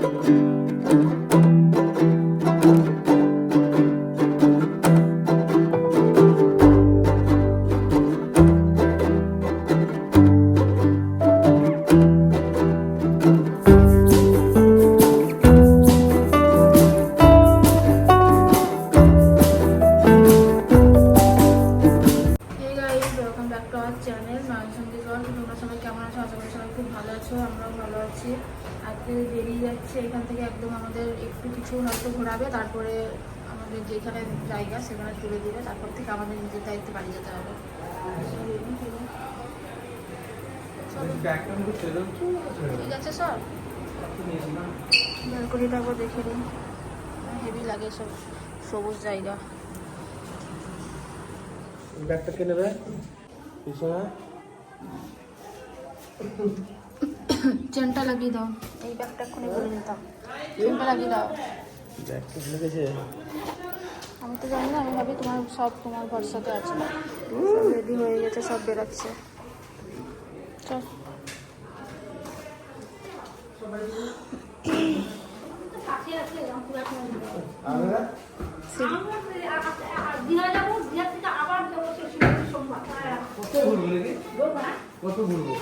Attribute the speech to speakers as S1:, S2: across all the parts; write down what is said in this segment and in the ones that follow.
S1: Thank you. এখান থেকে একদম আমাদের একটু কিছু হয়তো ঘোরাবে, তারপরে আমাদের যেখানে জায়গা সেখানে তুলে দিবে, তারপর থেকে আমাদের নিজের দায়িত্বে বাড়ি যেতে হবে। ঠিক আছে, স্যার? ব্যালকনিটা একবার দেখে নিই হেভি লাগে সব সবুজ জায়গা।
S2: ব্যাগটা কে নেবে? পিছনে।
S1: চেনটা লাগিয়ে দাও। এই ব্যাগটা এক্ষুনি বলে নিতাম চেনটা লাগিয়ে দাও।
S2: ব্যাগটা লেগেছে
S1: আমি তো জানি না আমি ভাবি তোমার সব তোমার ভরসাতে আছে। রেডি হয়ে গেছে সব বেরাচ্ছে। চল।
S2: কত ঘুরবো কত ঘুরবো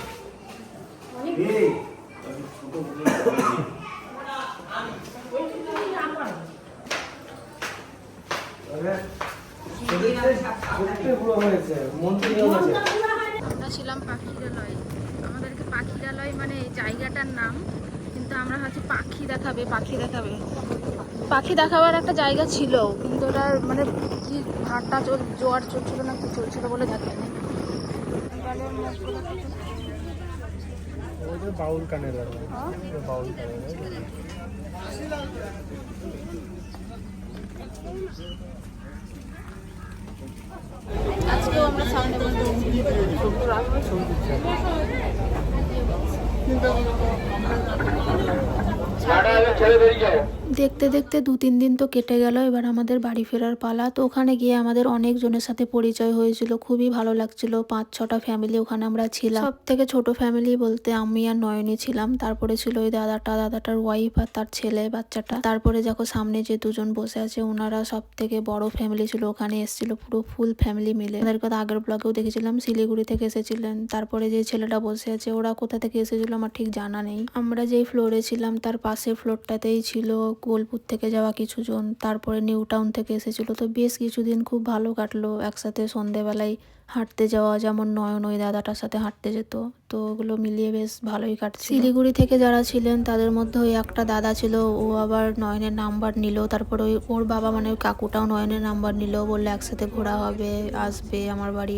S1: আমরা ছিলাম পাখিরালয়। আমাদেরকে পাখিরালয় মানে এই জায়গাটার নাম, কিন্তু আমরা ভাবছি পাখি দেখাবে পাখি দেখাবে। পাখি দেখাবার একটা জায়গা ছিল, কিন্তু ওটা মানে কি চল জোয়ার চলছিল না কি চলছিল বলে দেখেনি
S2: ব্যাপার
S1: হ্যাঁ?
S2: বাউল কানের
S1: আজকেও আমরা সামনে বলতে দেখতে দেখতে দু তিন দিন তো কেটে গেল, এবার আমাদের বাড়ি ফেরার পালা। তো ওখানে গিয়ে আমাদের অনেক জনের সাথে পরিচয় হয়েছিল, খুবই ভালো লাগছিল। পাঁচ ছটা ফ্যামিলি ওখানে আমরা ছিলাম। সব থেকে ছোট ফ্যামিলি বলতে আমি আর নয়নী ছিলাম। তারপরে ছিল ওই দাদাটা, দাদাটার ওয়াইফ আর তার ছেলে, বাচ্চাটা। তারপরে দেখো সামনে যে দুজন বসে আছে, ওনারা সব থেকে বড় ফ্যামিলি ছিল। ওখানে এসেছিল পুরো ফুল ফ্যামিলি মিলে। ওদের কথা আগের ব্লগেও দেখেছিলাম, শিলিগুড়ি থেকে এসেছিলেন। তারপরে যে ছেলেটা বসে আছে, ওরা কোথা থেকে এসেছিল আমার ঠিক জানা নেই। আমরা যেই ফ্লোরে ছিলাম, তার পাশের ফ্লোরটাতেই ছিল বোলপুর থেকে যাওয়া কিছু জন তারপরে নিউ টাউন থেকে এসেছিল। তো বেশ কিছুদিন খুব ভালো কাটলো একসাথে সন্ধেবেলায় হাঁটতে যাওয়া যেমন নয়ন ওই দাদাটার সাথে হাঁটতে যেত। তো ওগুলো মিলিয়ে বেশ ভালোই কাটছে শিলিগুড়ি থেকে যারা ছিলেন তাদের মধ্যে ওই একটা দাদা ছিল ও আবার নয়নের নাম্বার নিল। তারপর ওই ওর বাবা মানে ওই কাকুটাও নয়নের নাম্বার নিল বললে একসাথে ঘোরা হবে আসবে আমার বাড়ি।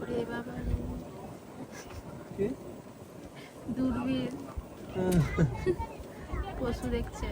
S1: ওরে বাবা রে।
S2: কি?
S1: দূরবীন পশু দেখছে।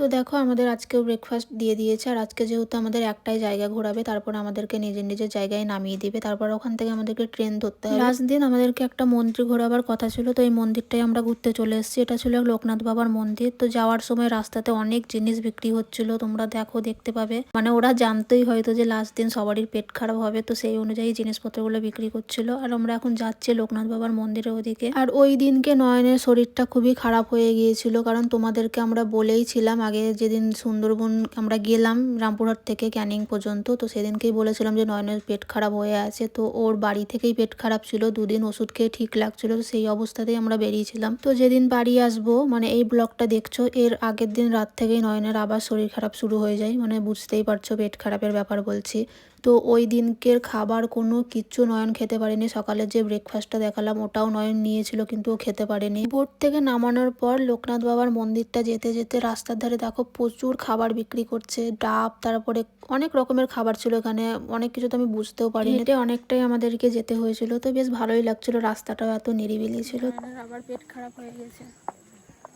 S1: তো দেখো, আমাদের আজকেও ব্রেকফাস্ট দিয়ে দিয়েছে। আর আজকে যেহেতু আমাদের একটাই জায়গা ঘোরাবে, তারপর আমাদেরকে নিজের নিজের জায়গায় নামিয়ে দিবে। তারপর ওখান থেকে আমাদেরকে ট্রেন ধরতে হবে। লাস্ট দিন আমাদেরকে একটা মন্দির ঘোরাবার কথা ছিল, তো এই মন্দিরটাই আমরা ঘুরতে চলে এসেছি। এটা ছিল লোকনাথ বাবার মন্দির। তো যাওয়ার সময় রাস্তাতে অনেক জিনিস বিক্রি হচ্ছিল, তোমরা দেখো, দেখতে পাবে। মানে ওরা জানতেই হয়তো যে লাস্ট দিন সবারই পেট খারাপ হবে, তো সেই অনুযায়ী জিনিসপত্রগুলো বিক্রি করছিল। আর আমরা এখন যাচ্ছি লোকনাথ বাবার মন্দিরের ওদিকে। আর ওই দিনকে নয়নের শরীরটা খুবই খারাপ হয়ে গিয়েছিল, কারণ তোমাদেরকে আমরা বলেই ছিলাম আগে যেদিন সুন্দরবন আমরা গেলাম রামপুরহাট থেকে ক্যানিং পর্যন্ত, তো সেদিনকেই বলেছিলাম যে নয়নের পেট খারাপ হয়ে আছে। তো ওর বাড়ি থেকেই পেট খারাপ ছিল, দুদিন ওষুধ খেয়ে ঠিক লাগছিল সেই অবস্থাতেই আমরা বেরিয়েছিলাম। তো যেদিন বাড়ি আসব মানে এই ব্লগটা দেখছ, এর আগের দিন রাত থেকেই নয়নের আবার শরীর খারাপ শুরু হয়ে যায় মানে বুঝতেই পারছ পেট খারাপের ব্যাপার বলছি। তো ওই দিনকের খাবার কোনো কিচ্ছু নয়ন খেতে পারেনি। সকালের যে ব্রেকফাস্টটা দেখালাম ওটাও নয়ন নিয়েছিল কিন্তু ও খেতে পারেনি। বোট থেকে নামানোর পর লোকনাথ বাবার মন্দিরটা যেতে যেতে রাস্তার ধারে দেখো প্রচুর খাবার বিক্রি করছে ডাব তারপরে অনেক রকমের খাবার ছিল এখানে। অনেক কিছু তো আমি বুঝতেও পারিনি। এটা অনেকটাই আমাদেরকে যেতে হয়েছিল তো বেশ ভালোই লাগছিল রাস্তাটাও এত নিরিবিলি ছিল। আবার পেট খারাপ হয়ে গেছে।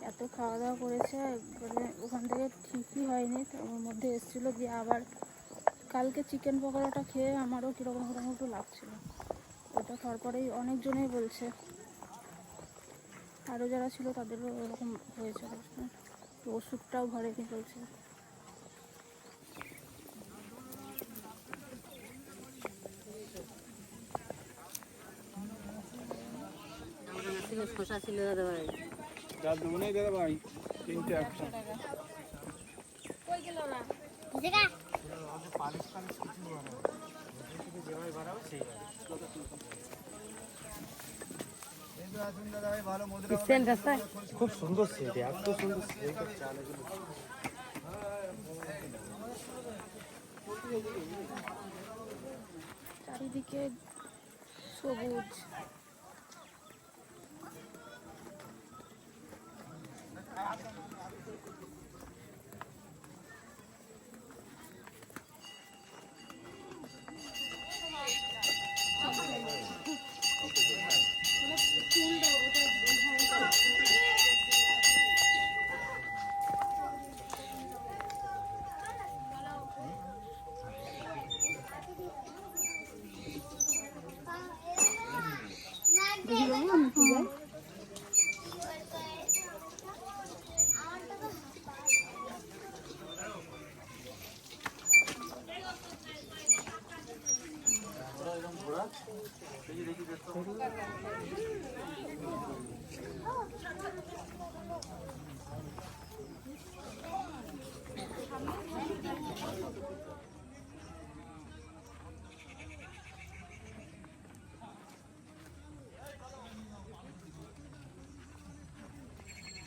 S1: এত খাওয়া দাওয়া করেছে মানে ওখান থেকে ঠিকই হয়নি তো ওর মধ্যে এসেছিল দিয়ে আবার কালকে চিকেন পকোড়াটা খেয়ে আমারও কীরকম কীরকম একটু লাগছিল। ওটা খাওয়ার পরেই অনেকজনেই বলছে। আরও যারা ছিল তাদেরও এরকম হয়েছে তো ওষুধটাও ঘরে
S3: শশা ছিল দাদা ভাই।
S2: যার দেবো নাই দাদা ভাই? তিনটে একশো
S3: এসছেন রাস্তায়
S2: খুব সুন্দর সেট এত সুন্দর সেট চাল এগুলো।
S1: চারিদিকে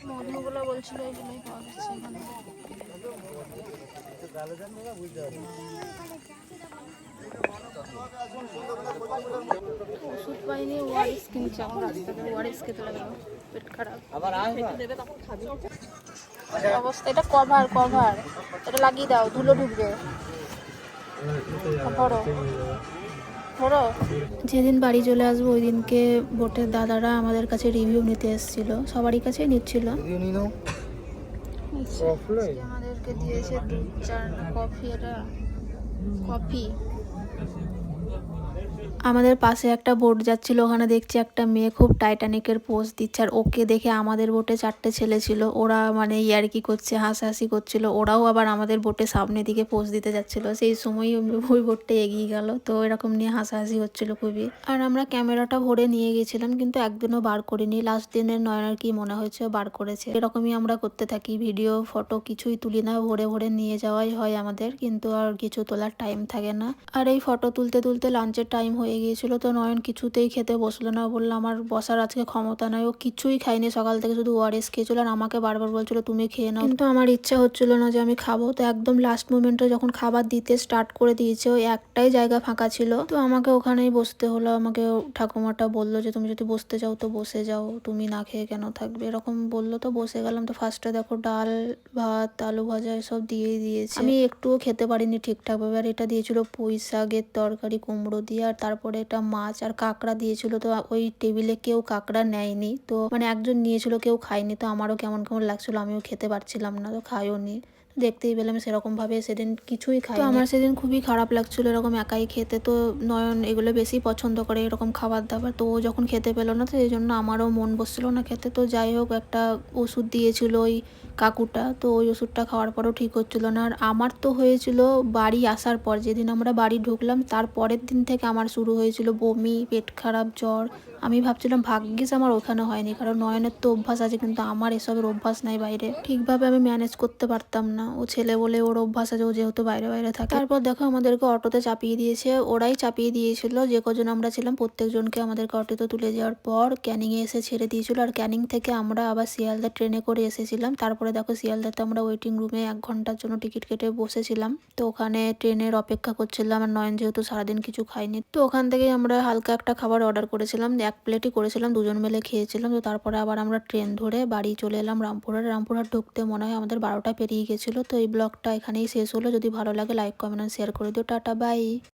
S1: মধুগুলো বলছিল এগুলোই পাওয়া যাচ্ছে এখানে ওষুধ পাইনি ওয়ারিস কিনছি এখন রাস্তা থেকে ওয়ারিস খেতে লাগল পেট খারাপ। অবস্থা এটা কভার কভার। এটা লাগিয়ে দাও ধুলো ঢুকবে। ধরো। ধরো। যেদিন বাড়ি চলে আসব ওই দিনকে বোটের দাদারা আমাদের কাছে রিভিউ নিতে এসেছিল। সবারই কাছেই নিচ্ছিল। আমাদেরকে দিয়েছে দু চার কফি এটা কফি আমাদের পাশে একটা বোট যাচ্ছিল, ওখানে দেখছি একটা মেয়ে খুব টাইটানিকের পোজ দিচ্ছে। আর ওকে দেখে আমাদের বোটে চারটে ছেলে ছিল। ওরা মানে ইয়ার্কি করছে, হাসাহাসি করছিল। ওরাও আবার আমাদের বোটে সামনের দিকে পোজ দিতে যাচ্ছিল। সেই সময় ওই বোটটা এগিয়ে গেল। তো এরকম নিয়ে হাসাহাসি হচ্ছিল খুবই। আর আমরা ক্যামেরাটা ভরে নিয়ে গেছিলাম, কিন্তু একদিনও বার করিনি। লাস্ট দিনের নয়নার কি মনে হয়েছে বার করেছে। এরকমই আমরা করতে থাকি। ভিডিও ফটো কিছুই তুলি না। ভরে ভরে নিয়ে যাওয়াই হয় আমাদের। কিন্তু আর কিছু তোলার টাইম থাকে না। আর এই ফটো তুলতে তুলতে লাঞ্চের টাইম হয়ে গিয়েছিল তো নয়ন কিছুতেই খেতে বসল না। বলল আমার বসার আজকে ক্ষমতা নাই। ও কিছুই খাইনি সকাল থেকে শুধু ওয়ারেস খেয়েছিল আর আমাকে বারবার বলছিল তুমি খেয়ে নাও। কিন্তু আমার ইচ্ছা হচ্ছিল না যে আমি খাব। তো একদম লাস্ট মোমেন্টে যখন খাবার দিতে স্টার্ট করে দিয়েছে ওই একটাই জায়গা ফাঁকা ছিল। তো আমাকে ওখানেই বসতে হলো। আমাকে ঠাকুমাটা বলল যে তুমি যদি বসতে চাও তো বসে যাও। তুমি না খেয়ে কেন থাকবে? এরকম বলল। তো বসে গেলাম। তো ফার্স্টে দেখো ডাল ভাত আলু ভাজা এসব দিয়েই দিয়েছে। আমি একটুও খেতে পারিনি ঠিকঠাক ভাবে আর এটা দিয়েছিল পুঁই শাকের তরকারি কুমড়ো দিয়ে। আর তারপরে একটা মাছ আর কাঁকড়া দিয়েছিল, তো ওই টেবিলে কেউ কাঁকড়া নেয়নি। তো মানে একজন নিয়েছিল, কেউ খায়নি, তো আমারও কেমন কেমন লাগছিল, আমিও খেতে পারছিলাম না, তো খাইও নি দেখতেই পেলাম সেরকমভাবে সেদিন কিছুই খাই তো আমার সেদিন খুবই খারাপ লাগছিল এরকম একাই খেতে। তো নয়ন এগুলো বেশি পছন্দ করে এরকম খাবার দাবার। তো ও যখন খেতে পেল না তো এই জন্য আমারও মন বসছিল না খেতে। তো যাই হোক একটা ওষুধ দিয়েছিল ওই কাকুটা। তো ওই ওষুধটা খাওয়ার পরও ঠিক হচ্ছিল না। আর আমার তো হয়েছিল বাড়ি আসার পর। যেদিন আমরা বাড়ি ঢুকলাম তার পরের দিন থেকে আমার শুরু হয়েছিল বমি পেট খারাপ জ্বর। আমি ভাবছিলাম ভাগ্যিস আমার ওখানে হয়নি, কারণ নয়নের তো অভ্যাস আছে, কিন্তু আমার এসবের অভ্যাস নাই বাইরে। ঠিকভাবে আমি ম্যানেজ করতে পারতাম না। ও ছেলে বলে ওর অভ্যাস আছে, ও যেহেতু বাইরে বাইরে থাকে। তারপর দেখো আমাদেরকে অটোতে চাপিয়ে দিয়েছে, ওরাই চাপিয়ে দিয়েছিল যে কজন আমরা ছিলাম, প্রত্যেকজনকে আমাদেরকে অটোতে তুলে যাওয়ার পর ক্যানিংয়ে এসে ছেড়ে দিয়েছিল। আর ক্যানিং থেকে আমরা আবার শিয়ালদা ট্রেনে করে এসেছিলাম। তারপরে দেখো শিয়ালদাতে আমরা ওয়েটিং রুমে এক ঘণ্টার জন্য টিকিট কেটে বসেছিলাম। তো ওখানে ট্রেনের অপেক্ষা করছিলাম, আর নয়ন যেহেতু সারাদিন কিছু খাইনি তো ওখান থেকে আমরা হালকা একটা খাবার অর্ডার করেছিলাম। এক প্লেটই করেছিলাম, দুজন মিলে খেয়েছিলাম। তো তারপরে আবার আমরা ট্রেন ধরে বাড়ি চলে এলাম রামপুরহাট। রামপুরহাট ঢুকতে মনে হয় আমাদের বারোটা পেরিয়ে গেছিল। তো এই ব্লগটা এখানেই শেষ হলো। যদি ভালো লাগে লাইক কমেন্ট শেয়ার করে দিও। Tata bye